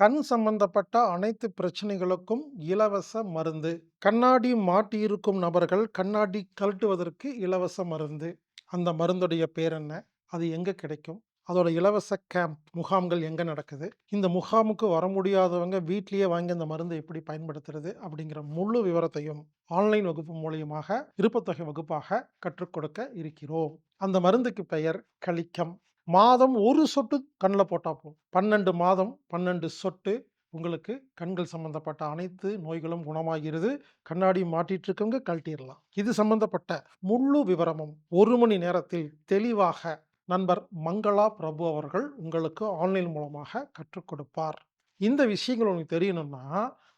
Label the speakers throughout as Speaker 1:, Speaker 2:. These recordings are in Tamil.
Speaker 1: கண் சம்பந்தப்பட்ட அனைத்து பிரச்சனைகளுக்கும் இலவச மருந்து. கண்ணாடி மாட்டியிருக்கும் நபர்கள் கண்ணாடி கழட்டுவதற்கு இலவச மருந்து. அந்த மருந்துடைய பேர் என்ன? அது எங்கே கிடைக்கும்? அதோட இலவச கேம்ப் முகாம்கள் எங்கே நடக்குது? இந்த முகாமுக்கு வர முடியாதவங்க வீட்லேயே வாங்கி அந்த மருந்தை எப்படி பயன்படுத்துறது? அப்படிங்கிற முழு விவரத்தையும் ஆன்லைன் வகுப்பு மூலியமாக விருப்பத்தொகை வகுப்பாக கற்றுக் கொடுக்க இருக்கிறோம். அந்த மருந்துக்கு பெயர் கலிக்கம். மாதம் ஒரு சொட்டு கண்ணில் போட்டால் போதும். 12 மாதம் 12 சொட்டு உங்களுக்கு கண்கள் சம்பந்தப்பட்ட அனைத்து நோய்களும் குணமாகிறது. கண்ணாடி மாட்டிட்டு இருக்கவங்க கழட்டிடலாம் இது சம்பந்தப்பட்ட முழு விவரமும் ஒரு மணி நேரத்தில் தெளிவாக நண்பர் மங்களா பிரபு அவர்கள் உங்களுக்கு ஆன்லைன் மூலமாக கற்றுக் கொடுப்பார். இந்த விஷயங்கள் உங்களுக்கு தெரியணும்னா,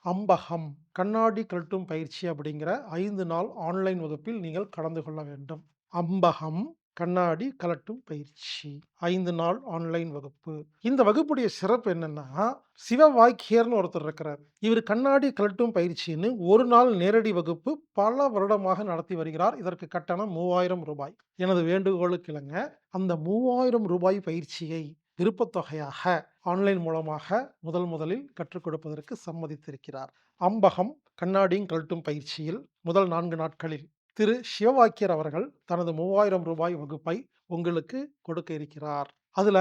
Speaker 1: அம்பகம் கண்ணாடி கழட்டும் பயிற்சி அப்படிங்கிற ஐந்து நாள் ஆன்லைன் வகுப்பில் நீங்கள் கலந்து கொள்ள வேண்டும். அம்பகம் கண்ணாடி கழட்டும் பயிற்சி ஐந்து நாள் ஆன்லைன் வகுப்பு. இந்த வகுப்புடைய சிறப்பு என்னன்னா, சிவவாக்கியர்ன்னு ஒருத்தர் இருக்கிறார். இவர் கண்ணாடி கழட்டும் பயிற்சின்னு ஒரு நாள் நேரடி வகுப்பு பல வருடமாக நடத்தி வருகிறார். இதற்கு கட்டணம் மூவாயிரம் ரூபாய் எனது வேண்டுகோளுக்கு இணங்க அந்த மூவாயிரம் ரூபாய் பயிற்சியை விருப்பத்தொகையாக ஆன்லைன் மூலமாக முதல் முதலில் கற்றுக் கொடுப்பதற்கு சம்மதித்திருக்கிறார். அம்பகம் கண்ணாடியும் கழட்டும் பயிற்சியில் முதல் நான்கு நாட்களில் திரு சிவவாக்கியர் அவர்கள் தனது மூவாயிரம் ரூபாய் வகுப்பை உங்களுக்கு கொடுக்க இருக்கிறார். அதுல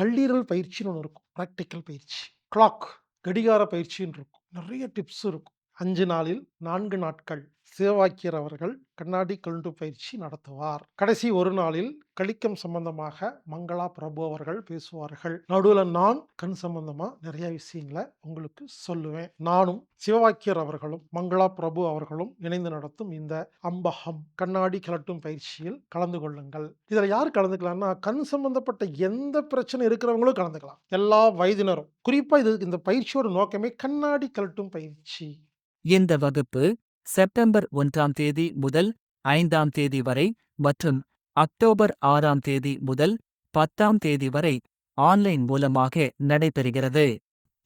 Speaker 1: கல்லீரல் பயிற்சின்னு ஒன்று இருக்கும். ப்ராக்டிக்கல் பயிற்சி. கிளாக் கடிகார பயிற்சின்னு இருக்கும். நிறைய டிப்ஸ் இருக்கும். அஞ்சு நாளில் நான்கு நாட்கள் சிவவாக்கியர் அவர்கள் கண்ணாடி கழட்டும் பயிற்சி நடத்துவார். கடைசி ஒரு நாளில் கழிக்கம் சம்பந்தமாக மங்களா பிரபு அவர்கள் பேசுவார்கள். நடுவில் நான் கண் சம்பந்தமா நிறைய விஷயங்களை உங்களுக்கு சொல்லுவேன். நானும் சிவவாக்கியர் அவர்களும் மங்களா பிரபு அவர்களும் இணைந்து நடத்தும் இந்த அம்பகம் கண்ணாடி கழட்டும் பயிற்சியில் கலந்து கொள்ளுங்கள். இதில் யார் கலந்துக்கலாம்னா, கண் சம்பந்தப்பட்ட எந்த பிரச்சனை இருக்கிறவங்களும் கலந்துக்கலாம். எல்லா வயதினரும். குறிப்பா இது இந்த பயிற்சியோட நோக்கமே கண்ணாடி கழட்டும் பயிற்சி.
Speaker 2: இந்த வகுப்பு செப்டம்பர் ஒன்றாம் தேதி முதல் ஐந்தாம் தேதி வரை மற்றும் அக்டோபர் ஆறாம் தேதி முதல் 10ஆம் தேதி வரை ஆன்லைன் மூலமாக நடைபெறுகிறது.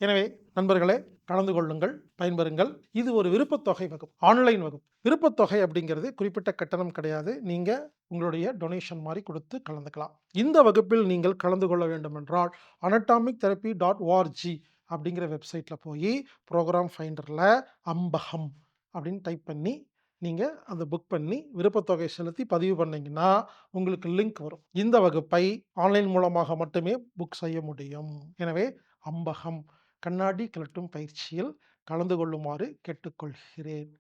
Speaker 1: எனவே நண்பர்களே கலந்து கொள்ளுங்கள், பயன்பெறுங்கள். இது ஒரு விருப்பத்தொகை வகுப்பு. ஆன்லைன் வகுப்பு. விருப்பத்தொகை அப்படிங்கிறது குறிப்பிட்ட கட்டணம் கிடையாது. நீங்க உங்களுடைய டொனேஷன் மாதிரி கொடுத்து கலந்துக்கலாம். இந்த வகுப்பில் நீங்கள் கலந்து கொள்ள வேண்டுமென்றால் அனட்டாமிக் தெரபி டாட் ஓஆர்ஜி அப்படிங்கிற வெப்சைட்ல போய் ப்ரோக்ராம் ஃபைண்டர்ல அம்பகம் அப்படின்னு டைப் பண்ணி நீங்கள் அதை புக் பண்ணி விருப்பத்தொகை செலுத்தி பதிவு பண்ணீங்கன்னா, உங்களுக்கு லிங்க் வரும். இந்த வகுப்பை ஆன்லைன் மூலமாக மட்டுமே புக் செய்ய முடியும். எனவே அம்பகம் கண்ணாடி கழட்டும் பயிற்சியில் கலந்து கொள்ளுமாறு கேட்டுக்கொள்கிறேன்.